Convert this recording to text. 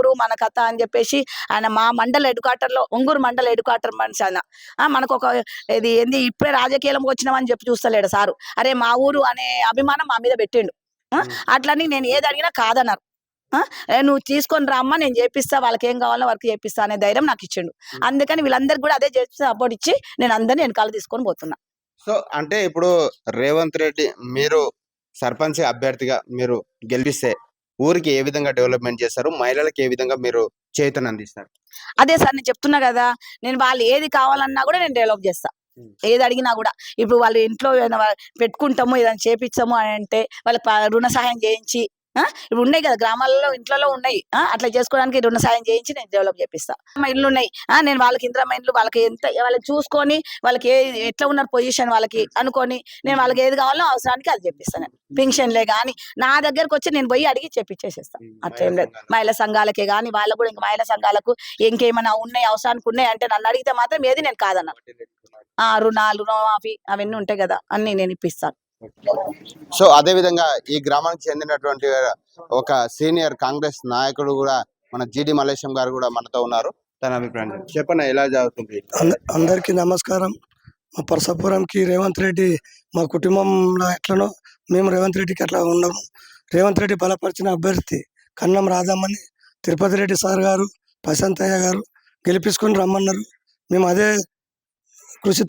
ఊరు మన కథ అని చెప్పేసి ఆయన మా మండల ఎడ్యుకాటర్లో ఒంగూరు మండల ఎడ్యుకాటర్ మనిషి ఆయన. ఆ, మనకు ఒక ఇది ఏంది ఇప్పుడే రాజకీయంలోకి వచ్చినామని చెప్పి చూస్తలేడు సారు. అరే మా ఊరు అనే అభిమానం మా మీద పెట్టిండు. అట్లని నేను ఏది అడిగినా కాదన్నారు. నువ్వు తీసుకొని రామ్మా నేను చేపిస్తా వాళ్ళకి ఏం కావాలో వాళ్ళకి చేపిస్తా అనే ధైర్యం నాకు ఇచ్చిండు. అందుకని వీళ్ళందరికీ కూడా అదే చేసి సపోర్ట్ ఇచ్చి నేను అందరిని వెనకాల తీసుకొని పోతున్నా. సో అంటే ఇప్పుడు రేవంత్ రెడ్డి మీరు సర్పంచ్ అభ్యర్థిగా మీరు గెలిపిస్తే ఊరికి ఏ విధంగా డెవలప్మెంట్ చేస్తారు? మహిళలకు ఏ విధంగా మీరు చేతన అందిస్తారు? అదే సార్ నేను చెప్తున్నా కదా నేను వాళ్ళు ఏది కావాలన్నా కూడా నేను డెవలప్ చేస్తా. ఏది అడిగినా కూడా. ఇప్పుడు వాళ్ళు ఇంట్లో ఏదైనా పెట్టుకుంటాము ఏదైనా చేపించాము అని అంటే వాళ్ళకి ప- రుణ సహాయం చేయించి ఇప్పుడు ఉన్నాయి కదా గ్రామాలలో ఇంట్లో ఉన్నాయి. అట్లా చేసుకోవడానికి రుణ సాయం చేయించి నేను డెవలప్ చేపిస్తా. మా ఇల్లు ఉన్నాయి. నేను వాళ్ళకి ఇంద్రమ్మ ఇండ్లు వాళ్ళకి ఎంత వాళ్ళకి చూసుకొని వాళ్ళకి ఏ ఎట్లా ఉన్నారు పొజిషన్ వాళ్ళకి అనుకొని నేను వాళ్ళకి ఏది కావాలో అవసరానికి అది చెప్పిస్తాను పింఛన్లే కానీ నా దగ్గరకు వచ్చి నేను పోయి అడిగి చెప్పించేసేస్తాను అట్లేం లేదు. మహిళా సంఘాలకే కానీ వాళ్ళకు కూడా ఇంకా మహిళా సంఘాలకు ఇంకేమైనా ఉన్నాయి అవసరానికి ఉన్నాయి అంటే నన్ను అడిగితే మాత్రం ఏది నేను కాదన్నా ఆ రుణాలు రుణమాఫీ అవన్నీ ఉంటాయి కదా అన్ని నేను ఇప్పిస్తాను. సో అదే విధంగా ఈ గ్రామానికి చెందినటువంటి ఒక సీనియర్ కాంగ్రెస్ నాయకుడు కూడా మన జిడి మల్లేశం గారు కూడా మనతో ఉన్నారు. తన అభిప్రాయం చెప్పండి. ఎలా జరుగుతుంది అంద- అందరికీ నమస్కారం. మా పరసపురంకి రేవంత్ రెడ్డి మా కుటుంబంలో ఎట్లనో మేము రేవంత్ రెడ్డికి అట్లా ఉండము రేవంత్ రెడ్డి బలపరిచిన అభ్యర్థి కన్నం రాధమ్మని తిరుపతి రెడ్డి సార్ గారు ప్రశాంతయ్య గారు గెలిపించుకొని రమ్మన్నారు. మేము అదే కృషితో